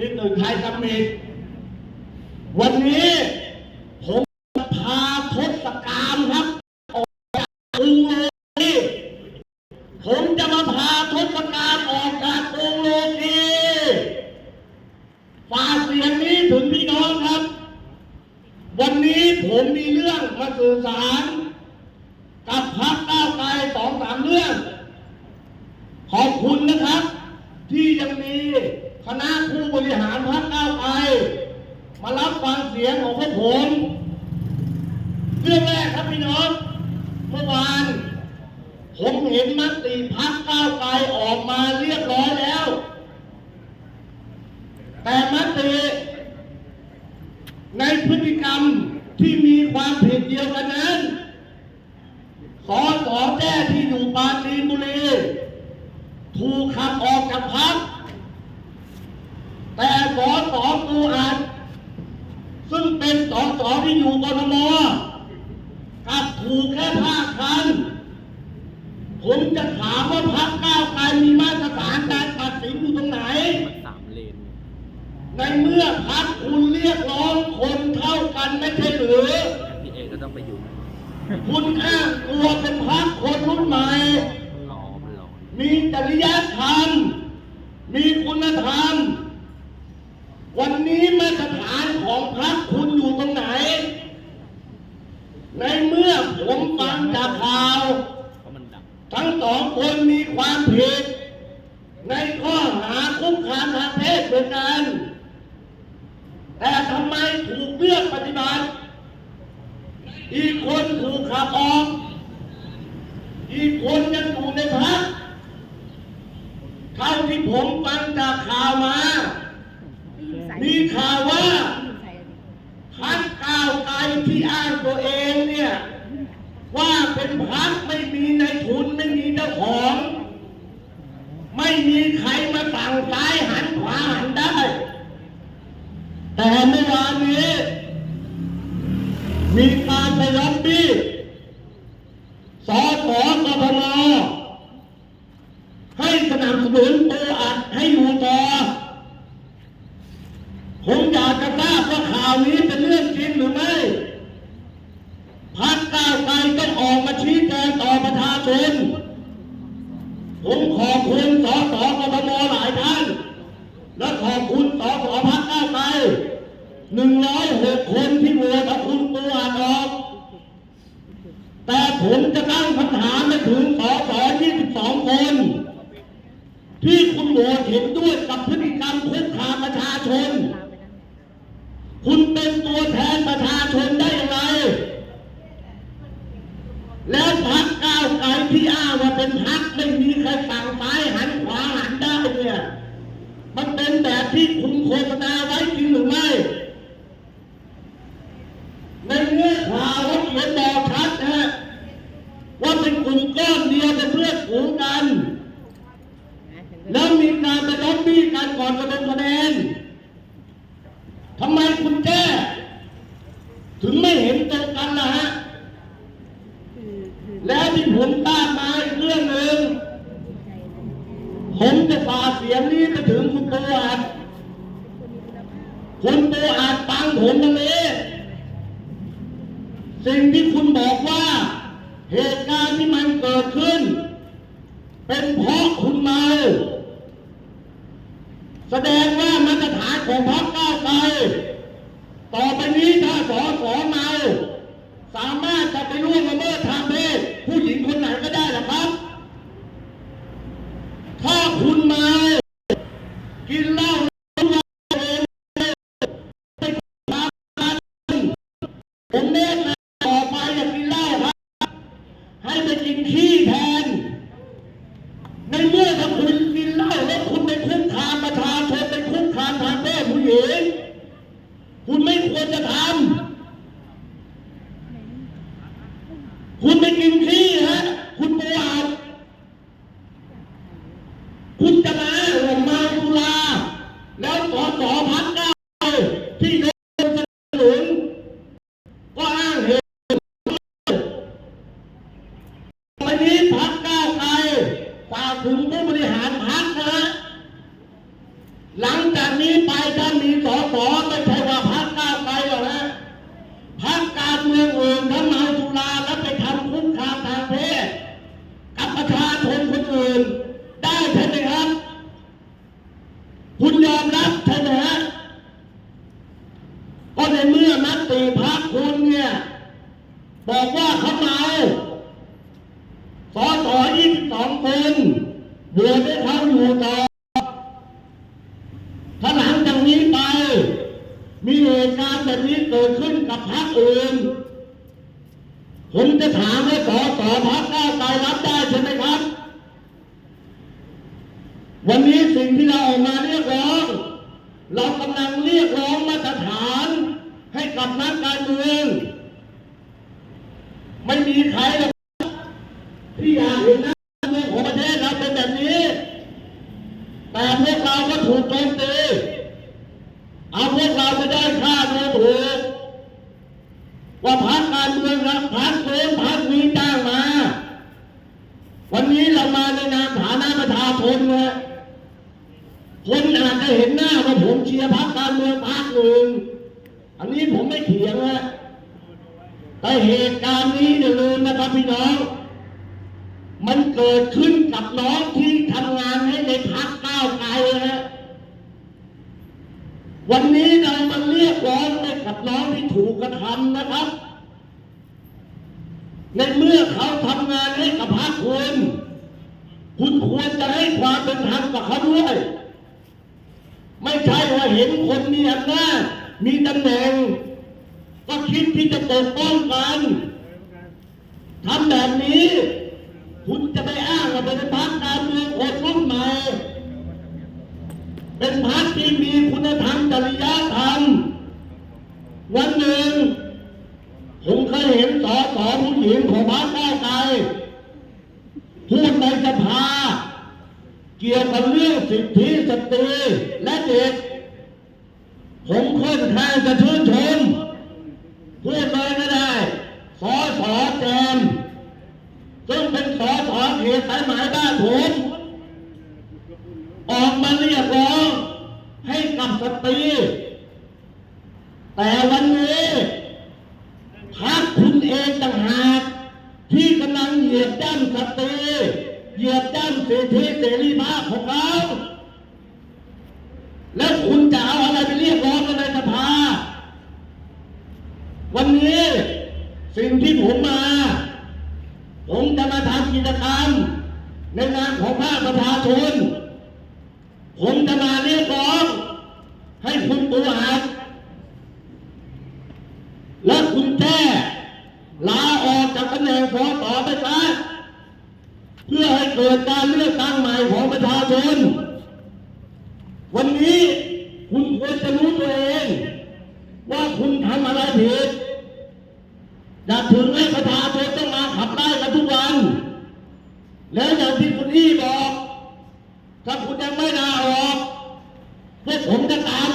ที่ตึกไทยสมิตวันนี้ผมจะพาทศกาลครับออกจากกรุงโลกีผมจะมาพาทศกาลออกจากกรุงโลกีฝากเสียงนี้ถึงพี่น้องครับ วันนี้ผมมีเรื่องมาสื่อสาร กับพักก้าวไกลสองสามเรื่อง ขอบคุณนะครับ ที่ยังมี คณะผู้บริหารพักก้าวไกลมารับฟังเสียงของพวกผม เรื่องแรกครับพี่น้องเมื่อวาน ผมเห็นมติพักก้าวไกลออกมาเรียบร้อยแล้ว แต่มติในพฤติกรรมที่มีความผิดเดียวกันนั้นสอสอแจ้ที่อยู่ปราจีนบุรีถูกขับออกจากพัก แต่สอสอปูอัดซึ่งเป็นสอสอที่อยู่กทมกลับถูกแค่ภาคทันผมจะถามว่าพักก้าวไกลมีมาตรฐานการตัดสินอยู่ตรงไหนมันสามเลนในเมื่อพักคุณเรียกร้องคนเท่ากันไม่ใช่หรือพี่เอกก็ต้องไปอยู่ คุณอ้างตัวเป็นพักคนรุ่นใหม่รอมันรอมีจริยธรรม มีคุณธรรม วันนี้มาตรฐานของพรรคคุณอยู่ตรงไหน ในเมื่อผมฟังจากข่าว ทั้งสองคนมีความผิด ในข้อหาคุกคามทางเพศเหมือนกัน แต่ทำไมถูกเลือกปฏิบัติ อีกคนถูกขับออกอีกคนยังอยู่ในพักเท่าที่ผมฟังจากข่าวมา มีข่าวว่าพักก้าวไกลที่อ้างตัวเองเนี่ย ว่าเป็นพักไม่มีในายทุนไม่มีเจ้าของ ไม่มีใครมาสั่งซ้ายหันขวาหันได้ แต่เมื่อวานนี้ มีการไปล็อบบี้สอสอกทมให้สนับสนุนตัวอัดให้อยู่ต่อ ผมอยากจะทราบว่าข่าวนี้เป็นเรื่องจริงหรือไม่ พักก้าวไกลต้องออกมาชี้แจงต่อประชาชน ผมขอบคุณสสกทมหลายท่าน และขอบคุณสสพักก้าวไกลหนึ่งร้อยหกคนที่โหวตเอาคุณตัวอ่าออก แต่ผมจะตั้งคำถามไปถึงสอสอยี่สิบสองคน ที่คุณโหวตเห็นด้วยกับพฤติกรรมคุกคามประชาชน คุณเป็นตัวแทนประชาชนได้อย่างไร แล้วพักก้าวไกลที่อ้างว่าเป็นพักไม่มีใครสั่งซ้ายหัน มันเป็นแบบที่คุณโฆษณาไว้จริงหรือไม่ ในเนื้อข่าวเขาเขียนบอกชัดนะฮะว่าเป็นกลุ่มก้อนเดียวเป็นเพื่อนฝูงกัน แล้วมีการไปล็อบบี้กันก่อนจะลงคะแนนทำไมคุณแก้ถึงไม่เห็นตรงกันล่ะฮะ แล้วที่ผมตามมาอีกเรื่องหนึ่ง ผมจะฝากเสียงนี้ไปถึงคุณตัวอาจ คุณตัวอาจฟังผมตรงนี้สิ่งที่คุณบอกว่า เหตุการณ์ที่มันเกิดขึ้น เป็นเพราะคุณเมาแสดงว่ามาตรฐานของพรรคก้าวไกลต่อไปนี้ถ้าสอสอเมา สามารถจะไปล่วงละเมิดทางเพศผู้หญิงคนไหนก็ได้นะครับ ถ้าคุณเมา กินเหล้าทุกวันเองไปทำกันผมแนะนำต่อไปอย่ากินเหล้าครับ ให้ไปกินขี้แทน ในเมื่อถ้าคุณกินเหล้าแล้วคุณไปคุกคามประชาชนไปคุกคามทางเพศผู้หญิง คุณไม่ควรจะทำ คุณไปกินขี้ฮะ คุณปูอาด หลังจากนี้ไปถ้ามีสอสอไม่ใช่ว่าพักก้าวไกลหรอกนะพักการเมืองอื่นทั้งเมาสุราแล้วไปทำคุกคามทางเพศกับประชาชนคนอื่น ได้ใช่ไหมครับ คุณยอมรับใช่ไหมฮะก็ในเมื่อนัตติพักคุณเนี่ย บอกว่าเขาเมาสอสอยี่สิบสองคนโหวตให้เขาอยู่ต่อ ถ้าหลังจากนี้ไป มีเห กรณ์แบบนี้เกิดขึ้นกับพรรคอื่น ผมจะถามให้สอสอพรรคก้าวไกลรับได้ใช่ไหมครับ วันนี้สิ่งที่เราออกมาเรียกร้อง เรากำลังเรียกร้องมาตรฐาน ให้กับนักการเมือง ไม่มีใครหรอกที่อยากเห็นนักการเมืองของประเทศเราเป็นแบบนี้ แต่พวกเราก็ถูกโจมตีเอาพวกเราไปได้ค่าดูถูกว่าพักการเมืองครับพักเลี้ยงพักนี้จ้างมา วันนี้เรามาในนามฐานะประชาชนนะคนอาจจะเห็นหน้าว่าผมเชียร์พักการเมืองพักหนึ่งอันนี้ผมไม่เถียงนะแต่เหตุการณ์นี้อย่าลืมนะครับพี่น้อง มันเกิดขึ้นกับน้องที่ทำงานให้ในพักก้าวไกลนะฮะวันนี้เรามาเรียกร้องให้กับน้องที่ถูกกระทำนะครับ ในเมื่อเขาทำงานให้กับพรรคคุณคุณควรจะให้ความเป็นธรรมกับเขาด้วย ไม่ใช่ว่าเห็นคนมีอำนาจมีตำแหน่ง ก็คิดที่จะปกป้องกันทำแบบนี้ คุณจะไปอ้างว่าเป็นพรรคการเมืองคนรุ่นใหม่ เป็นพรรคที่มีคุณธรรมจริยธรรมวันหนึ่ง ผมเคยเห็นสอสอผู้หญิงของพรรคก้าวไกลพูดในสภา เกี่ยวกับเรื่องสิทธิสตรีและเด็ก ผมค่อนข้างจะชื่นชมพูดเลยก็ได้สอสอแจมซึ่งเป็นสอสอเขตสายหมบ้านผมออกมาเรียกร้องให้กับสตรีแต่วันนี้พักคุณเองต่างหาก ที่กำลังเหยียบย่ำสตรีเหยียบย่ำสิทธิเสรีภาพของเขาแล้วคุณจะเอาอะไรไปเรียกร้องกันในสภา วันนี้สิ่งที่ผมมา ผมจะมาทำกิจกรรมในนามของภาคประชาชน ผมจะมาเรียกร้องให้คุณปูอัดและคุณแจ้ลาออกจากตำแหน่งสสไปซะ เกิดการเลือกตั้งใหม่ของประชาชน วันนี้คุณควรจะรู้ตัวเอง ว่าคุณทำอะไรผิดอย่าถึงให้ประชาชนต้องมาขับไล่กันทุกวัน แล้วอย่างที่คุณอี้บอก ถ้าคุณยังไม่ลาออกพวกผมจะตาม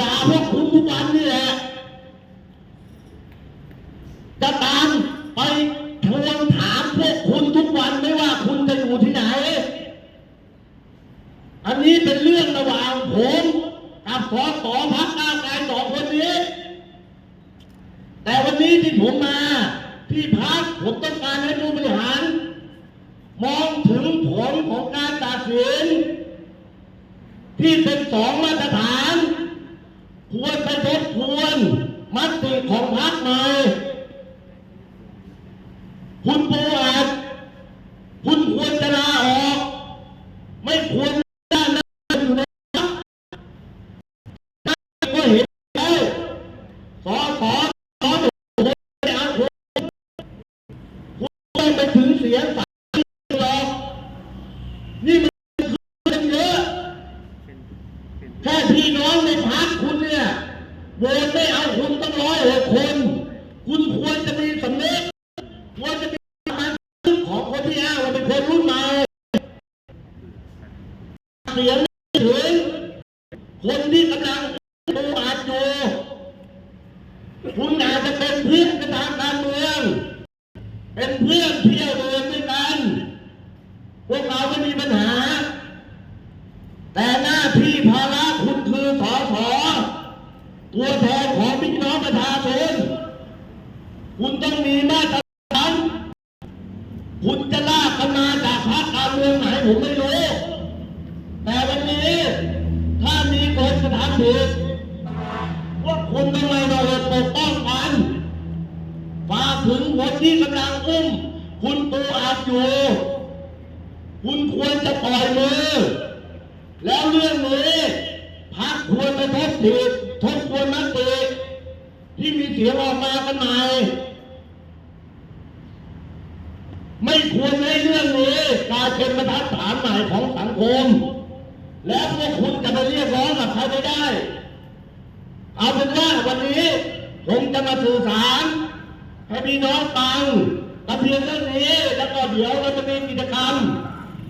ด่าพวกคุณทุกวันนี่แหละ จะตามไปทวงถามพวกคุณทุกวันไม่ว่าคุณจะอยู่ที่ไหน อั นี้เป็นเรื่องระหว่างผมกับสอสอพักก้าวไกลสองคนนี้ แต่วันนี้ที่ผมมา ที่พักผมต้องการให้ผู้บริหาร มองถึงผลของการตัดสิน ที่เป็นสองมาตรฐาน ควรไปทบทวนมติของพรรคใหม่ คุณควรจะมีสำนึกควรจะมีคามรู้ของคนที่อ้าวเป็นคนรุ่นใหม่เสียงถึงคนที่กำลังตัวอาจอยู่คุณอาจจะเป็นเพื่อนกันทางการเมือง เป็นเพื่อนเที่ยวเดินด้วยกัน พวกเราไม่มีปัญหา แต่หน้าที่ภาระคุณคือสอสอตัวแทนของ คุณต้องมีมาตรฐานคุณจะลากกันมาจากพรรคการเมืองไหนผมไม่รู้ แต่วันนี้ถ้ามีคนสถานผิดพวกคุณทำไมเราปกป้องกันฝาถึงคนที่กำลังอุ้ม คุณปูอาจอยู่ คุณควรจะปล่อยมือ แล้วเรื่องนี้พักควรจะทบทวนทบทวนมติที่มีเสียงออกมากันใหม่ ไม่ควรในเรื่องนี้กลายเป็นบรรทัดฐานใหม่ของสังคม แล้วพวกคุณจะไปเรียกร้องกับใครไม่ได้ เอาเป็นว่าวันนี้ผมจะมาสื่อสารให้พี่น้องฟังกระเพียงเรื่องนี้แล้วก็เดี๋ยวเราจะมีกิจกรรม